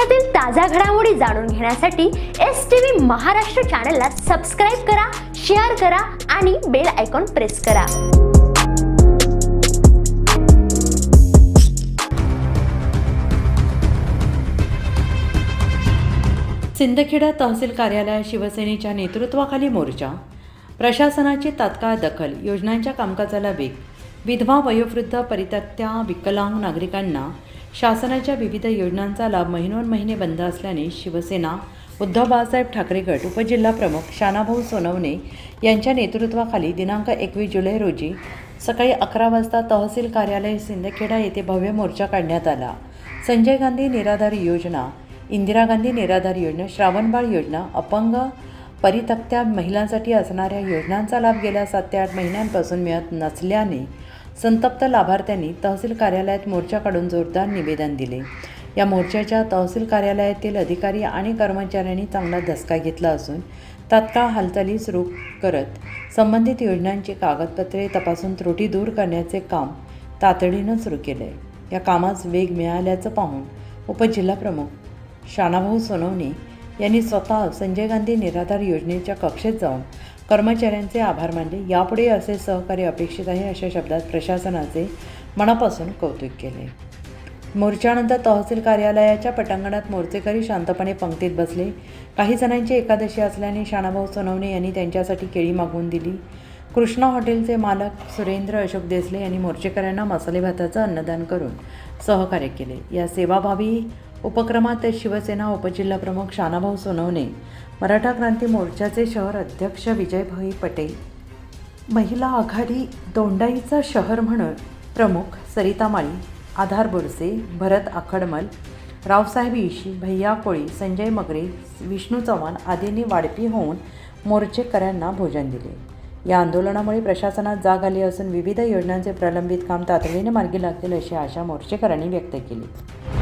देशातील ताज्या घडामोडी जाणून घेण्यासाठी एस टी व्ही महाराष्ट्र चॅनलला सबस्क्राईब करा शेअर करा आणि बेल आयकॉन प्रेस करा. सिंदखेडा तहसील कार्यालय शिवसेनेच्या नेतृत्वाखाली मोर्चा. प्रशासनाची तात्काळ दखल योजनांच्या कामकाजाला वेग. विधवा वयोवृद्ध परित्यक्त्या विकलांग नागरिकांना शासनाच्या विविध योजनांचा लाभ महिनोन महिने बंद असल्याने शिवसेना उद्धव बाळासाहेब ठाकरे गट उपजिल्हा शानाभाऊ सोनवणे यांच्या नेतृत्वाखाली दिनांक एकवीस जुलै रोजी सकाळी अकरा वाजता तहसील कार्यालय सिंदखेडा येथे भव्य मोर्चा काढण्यात आला. संजय गांधी निराधार योजना इंदिरा गांधी निराधार योजना श्रावणबाळ योजना अपंग परितक्त्या महिलांसाठी असणाऱ्या योजनांचा लाभ गेल्या सात ते आठ महिन्यांपासून मिळत नसल्याने संतप्त लाभार्थ्यांनी तहसील कार्यालयात मोर्चा काढून जोरदार निवेदन दिले. या मोर्चाच्या तहसील कार्यालयातील अधिकारी आणि कर्मचाऱ्यांनी चांगला धसका घेतला असून तात्काळ हालचाली सुरू करत संबंधित योजनांची कागदपत्रे तपासून त्रुटी दूर करण्याचे काम तातडीनं सुरू केलं. आहे या कामास वेग मिळाल्याचं पाहून उपजिल्हाप्रमुख शानाभाऊ सोनवणे यांनी स्वतः संजय गांधी निराधार योजनेच्या कक्षेत जाऊन कर्मचाऱ्यांचे आभार मानले. यापुढे असे सहकार्य अपेक्षित आहे अशा शब्दात प्रशासनाचे मनापासून कौतुक केले. मोर्चानंतर तहसील कार्यालयाच्या पटांगणात मोर्चेकरी शांतपणे पंक्तीत बसले. काही जणांची एकादशी असल्याने शानाभाऊ सोनवणे यांनी त्यांच्यासाठी केळी मागवून दिली. कृष्णा हॉटेलचे मालक सुरेंद्र अशोक देसले यांनी मोर्चेकऱ्यांना मसाले भाताचं अन्नदान करून सहकार्य केले. या सेवाभावी उपक्रमात शिवसेना उपजिल्हाप्रमुख शानाभाऊ सोनवणे मराठा क्रांती मोर्चाचे शहर अध्यक्ष विजयभाई पटेल. महिला आघाडी दोंडाईचा शहर म्हणून प्रमुख सरिता माळी आधार बोरसे भरत आखडमल रावसाहेब इशी भैया कोळी संजय मगरे विष्णू चव्हाण आदींनी वाढपी होऊन मोर्चेकऱ्यांना भोजन दिले. या आंदोलनामुळे प्रशासनात जाग आली असून विविध योजनांचे प्रलंबित काम तातडीने मार्गी लागतील अशी आशा मोर्चेकरांनी व्यक्त केली.